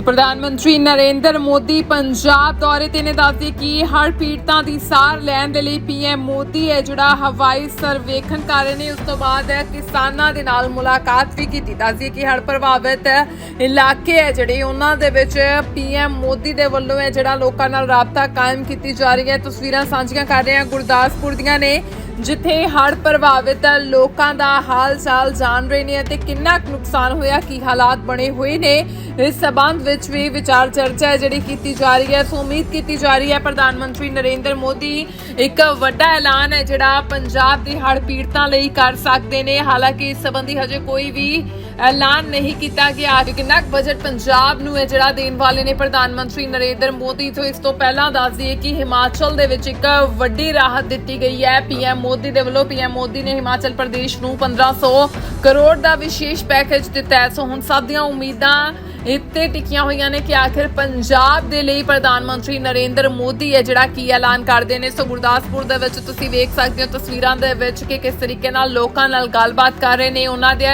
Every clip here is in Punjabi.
ਪ੍ਰਧਾਨ ਮੰਤਰੀ ਨਰਿੰਦਰ ਮੋਦੀ ਪੰਜਾਬ ਦੌਰੇ ਤੇ ਨੇ ਦੱਸਦੇ ਕਿ ਹੜ੍ਹ ਪੀੜਤਾਂ ਦੀ ਸਾਰ ਲੈਣ ਦੇ ਲਈ ਪੀਐਮ ਮੋਦੀ ਹੈ ਜਿਹੜਾ ਹਵਾਈ ਸਰਵੇਖਣ ਕਰ ਰਹੇ ਨੇ, ਉਸ ਤੋਂ ਬਾਅਦ ਕਿਸਾਨਾਂ ਦੇ ਨਾਲ ਮੁਲਾਕਾਤ ਵੀ ਕੀਤੀ। ਦੱਸਦੀ ਕਿ ਹੜ੍ਹ ਪ੍ਰਭਾਵਿਤ ਇਲਾਕੇ ਹੈ ਜਿਹੜੇ ਉਹਨਾਂ ਦੇ ਵਿੱਚ ਪੀਐਮ ਮੋਦੀ ਦੇ ਵੱਲੋਂ ਹੈ ਜਿਹੜਾ ਲੋਕਾਂ ਨਾਲ ਰਾਬਤਾ ਕਾਇਮ ਕੀਤੀ ਜਾ ਰਹੀ ਹੈ। ਤਸਵੀਰਾਂ ਸਾਂਝੀਆਂ ਕਰ ਰਹੇ ਹਾਂ ਗੁਰਦਾਸਪੁਰ ਦੀਆਂ ਨੇ। ਜਿੱਥੇ ਹੜ੍ਹ ਪ੍ਰਭਾਵਿਤ ਲੋਕਾਂ ਦਾ ਹਾਲ ਚਾਲ ਜਾਣ ਰਹੇ ਨੇ ਅਤੇ ਕਿੰਨਾ ਕੁ ਨੁਕਸਾਨ ਹੋਇਆ, ਕੀ ਹਾਲਾਤ ਬਣੇ ਹੋਏ ਨੇ, ਇਸ ਸਬੰਧ ਵਿੱਚ ਵੀ ਵਿਚਾਰ ਚਰਚਾ ਜਿਹੜੀ ਕੀਤੀ ਜਾ ਰਹੀ ਹੈ। ਸੋ ਉਮੀਦ ਕੀਤੀ ਜਾ ਰਹੀ ਹੈ ਪ੍ਰਧਾਨ ਮੰਤਰੀ ਨਰਿੰਦਰ ਮੋਦੀ ਇੱਕ ਵੱਡਾ ਐਲਾਨ ਹੈ ਜਿਹੜਾ ਪੰਜਾਬ ਦੇ ਹੜ੍ਹ ਪੀੜਤਾਂ ਲਈ ਕਰ ਸਕਦੇ ਨੇ। ਹਾਲਾਂਕਿ ਇਸ ਸੰਬੰਧੀ ਹਜੇ ਕੋਈ ਵੀ ਐਲਾਨ ਨਹੀਂ ਕੀਤਾ ਗਿਆ ਕਿ ਕਿੰਨਾ ਕੁ ਬਜਟ ਪੰਜਾਬ ਨੂੰ ਹੈ ਜਿਹੜਾ ਦੇਣ ਵਾਲੇ ਨੇ ਪ੍ਰਧਾਨ ਮੰਤਰੀ ਨਰਿੰਦਰ ਮੋਦੀ, ਤੋਂ ਇਸ ਤੋਂ ਪਹਿਲਾਂ ਦੱਸ ਦਈਏ ਕਿ ਹਿਮਾਚਲ ਦੇ ਵਿੱਚ ਇੱਕ ਵੱਡੀ ਰਾਹਤ ਦਿੱਤੀ ਗਈ ਹੈ। ਪੀਐਮ ਮੋਦੀ ਦੇ ਵੱਲੋਂ ਪੀਐਮ ਮੋਦੀ ਨੇ ਹਿਮਾਚਲ ਪ੍ਰਦੇਸ਼ ਨੂੰ 1500 ਕਰੋੜ ਦਾ ਵਿਸ਼ੇਸ਼ ਪੈਕੇਜ ਦਿੱਤਾ ਹੈ। ਸੋ ਹੁਣ ਸਭ ਦੀਆਂ ਉਮੀਦਾਂ ਇੱਥੇ ਟਿਕੀਆਂ ਹੋਈਆਂ ਨੇ ਕਿ ਆਖਿਰ ਪੰਜਾਬ ਦੇ ਲਈ ਪ੍ਰਧਾਨ ਮੰਤਰੀ ਨਰਿੰਦਰ ਮੋਦੀ ਹੈ ਜਿਹੜਾ ਕੀ ਐਲਾਨ ਕਰਦੇ ਨੇ। ਸੋ ਗੁਰਦਾਸਪੁਰ ਦੇ ਵਿੱਚ ਤੁਸੀਂ ਵੇਖ ਸਕਦੇ ਹੋ ਤਸਵੀਰਾਂ ਦੇ ਵਿੱਚ ਕਿ ਕਿਸ ਤਰੀਕੇ ਨਾਲ ਲੋਕਾਂ ਨਾਲ ਗੱਲਬਾਤ ਕਰ ਰਹੇ ਨੇ। ਉਹਨਾਂ ਦੇ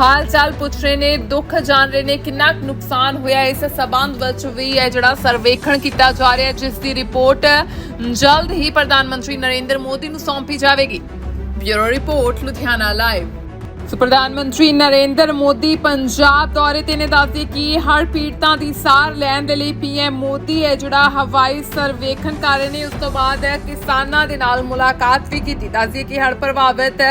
ਹਾਲ ਚਾਲ ਪੁੱਛ ਰਹੇ ਨੇ, ਦੁੱਖ ਜਾਣ ਰਹੇ ਨੇ, ਕਿੰਨਾ ਕੁ ਨੁਕਸਾਨ ਹੋਇਆ ਇਸ ਸਬੰਧ ਵਿੱਚ ਵੀ ਹੈ ਜਿਹੜਾ ਸਰਵੇਖਣ ਕੀਤਾ ਜਾ ਰਿਹਾ ਜਿਸ ਦੀ ਰਿਪੋਰਟ ਜਲਦ ਹੀ ਪ੍ਰਧਾਨ ਮੰਤਰੀ ਨਰਿੰਦਰ ਮੋਦੀ ਨੂੰ ਸੌਂਪੀ ਜਾਵੇਗੀ। Bureau report, Ludhiana live. ਸੋ ਪ੍ਰਧਾਨ ਮੰਤਰੀ ਨਰਿੰਦਰ ਮੋਦੀ ਪੰਜਾਬ ਦੌਰੇ ਤੇ ਨੇ ਦੱਸਦੇ ਕਿ ਹੜ੍ਹ ਪੀੜਤਾਂ ਦੀ ਸਾਰ ਲੈਣ ਦੇ ਲਈ ਪੀਐਮ ਮੋਦੀ ਹੈ ਜਿਹੜਾ ਹਵਾਈ ਸਰਵੇਖਣ ਕਰ ਰਹੇ ਨੇ, ਉਸ ਤੋਂ ਬਾਅਦ ਕਿਸਾਨਾਂ ਦੇ ਨਾਲ ਮੁਲਾਕਾਤ ਵੀ ਕੀਤੀ। ਦੱਸਦੀ ਕਿ ਹੜ੍ਹ ਪ੍ਰਭਾਵਿਤ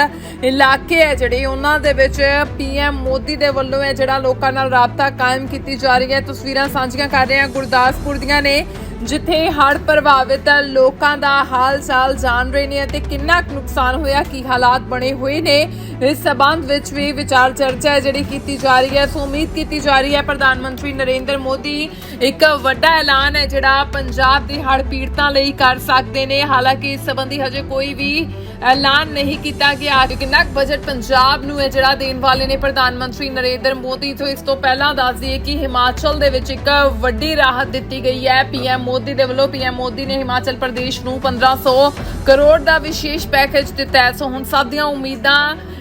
ਇਲਾਕੇ ਹੈ ਜਿਹੜੇ ਉਹਨਾਂ ਦੇ ਵਿੱਚ ਪੀਐਮ ਮੋਦੀ ਦੇ ਵੱਲੋਂ ਹੈ ਜਿਹੜਾ ਲੋਕਾਂ ਨਾਲ ਰਾਬਤਾ ਕਾਇਮ ਕੀਤੀ ਜਾ ਰਹੀ ਹੈ। ਤਸਵੀਰਾਂ ਸਾਂਝੀਆਂ ਕਰ ਰਹੇ ਹਾਂ ਗੁਰਦਾਸਪੁਰ ਦੀਆਂ ਨੇ। ਜਿੱਥੇ ਹੜ੍ਹ ਪ੍ਰਭਾਵਿਤ ਲੋਕਾਂ ਦਾ ਹਾਲ ਚਾਲ ਜਾਣ ਰਹੇ ਨੇ ਅਤੇ ਕਿੰਨਾ ਕੁ ਨੁਕਸਾਨ ਹੋਇਆ, ਕੀ ਹਾਲਾਤ ਬਣੇ ਹੋਏ ਨੇ, ਇਸ ਸਬੰਧ ਵਿੱਚ ਵੀ ਵਿਚਾਰ ਚਰਚਾ ਹੈ ਜਿਹੜੀ ਕੀਤੀ ਜਾ ਰਹੀ ਹੈ। ਸੋ ਉਮੀਦ ਕੀਤੀ ਜਾ ਰਹੀ ਹੈ ਪ੍ਰਧਾਨ ਮੰਤਰੀ ਨਰਿੰਦਰ ਮੋਦੀ ਇੱਕ ਵੱਡਾ ਐਲਾਨ ਹੈ ਜਿਹੜਾ ਪੰਜਾਬ ਦੇ ਹੜ੍ਹ ਪੀੜਤਾਂ ਲਈ ਕਰ ਸਕਦੇ ਨੇ। ਹਾਲਾਂਕਿ ਇਸ ਸੰਬੰਧੀ ਹਜੇ ਕੋਈ ਵੀ ਐਲਾਨ ਨਹੀਂ ਕੀਤਾ ਗਿਆ। ਕਿ ਕਿੰਨਾ ਕੁ ਬਜਟ ਪੰਜਾਬ ਨੂੰ ਹੈ ਜਿਹੜਾ ਦੇਣ ਵਾਲੇ ਨੇ ਪ੍ਰਧਾਨ ਮੰਤਰੀ ਨਰਿੰਦਰ ਮੋਦੀ ਤੋਂ, ਇਸ ਤੋਂ ਪਹਿਲਾਂ ਦੱਸ ਦਈਏ ਕਿ ਹਿਮਾਚਲ ਦੇ ਵਿੱਚ ਇੱਕ ਵੱਡੀ ਰਾਹਤ ਦਿੱਤੀ ਗਈ ਹੈ। ਪੀਐਮ ਮੋਦੀ ਦੇ ਵੱਲੋਂ ਪੀਐਮ ਮੋਦੀ ਨੇ ਹਿਮਾਚਲ ਪ੍ਰਦੇਸ਼ ਨੂੰ 1500 ਕਰੋੜ ਦਾ ਵਿਸ਼ੇਸ਼ ਪੈਕੇਜ ਦਿੱਤਾ ਹੈ। ਸੋ ਹੁਣ ਸਭ ਦੀਆਂ ਉਮੀਦਾਂ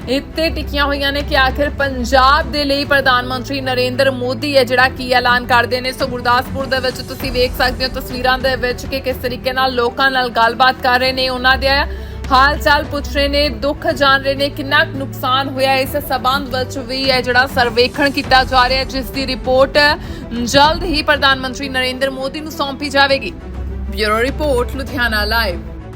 ਇੱਥੇ ਟਿਕੀਆਂ ਹੋਈਆਂ ਨੇ ਕਿ ਆਖਿਰ ਪੰਜਾਬ ਦੇ ਲਈ ਪ੍ਰਧਾਨ ਮੰਤਰੀ ਨਰਿੰਦਰ ਮੋਦੀ ਹੈ ਜਿਹੜਾ ਕੀ ਐਲਾਨ ਕਰਦੇ ਨੇ। ਸੋ ਗੁਰਦਾਸਪੁਰ ਦੇ ਵਿੱਚ ਤੁਸੀਂ ਵੇਖ ਸਕਦੇ ਹੋ ਤਸਵੀਰਾਂ ਦੇ ਵਿੱਚ ਕਿ ਕਿਸ ਤਰੀਕੇ ਨਾਲ ਲੋਕਾਂ ਨਾਲ ਗੱਲਬਾਤ ਕਰ ਰਹੇ ਨੇ। ਉਹਨਾਂ ਦੇ ਹਾਲ ਚਾਲ ਪੁੱਛ ਰਹੇ ਨੇ, ਦੁੱਖ ਜਾਣ ਰਹੇ ਨੇ, ਕਿੰਨਾ ਕੁ ਨੁਕਸਾਨ ਹੋਇਆ ਇਸ ਸਬੰਧ ਵਿੱਚ ਵੀ ਹੈ ਜਿਹੜਾ ਸਰਵੇਖਣ ਕੀਤਾ ਜਾ ਰਿਹਾ ਹੈ ਜਿਸ ਦੀ ਰਿਪੋਰਟ ਜਲਦ ਹੀ ਪ੍ਰਧਾਨ ਮੰਤਰੀ ਨਰਿੰਦਰ ਮੋਦੀ ਨੂੰ ਸੌਂਪੀ ਜਾਵੇਗੀ। Bureau report, Ludhiana live.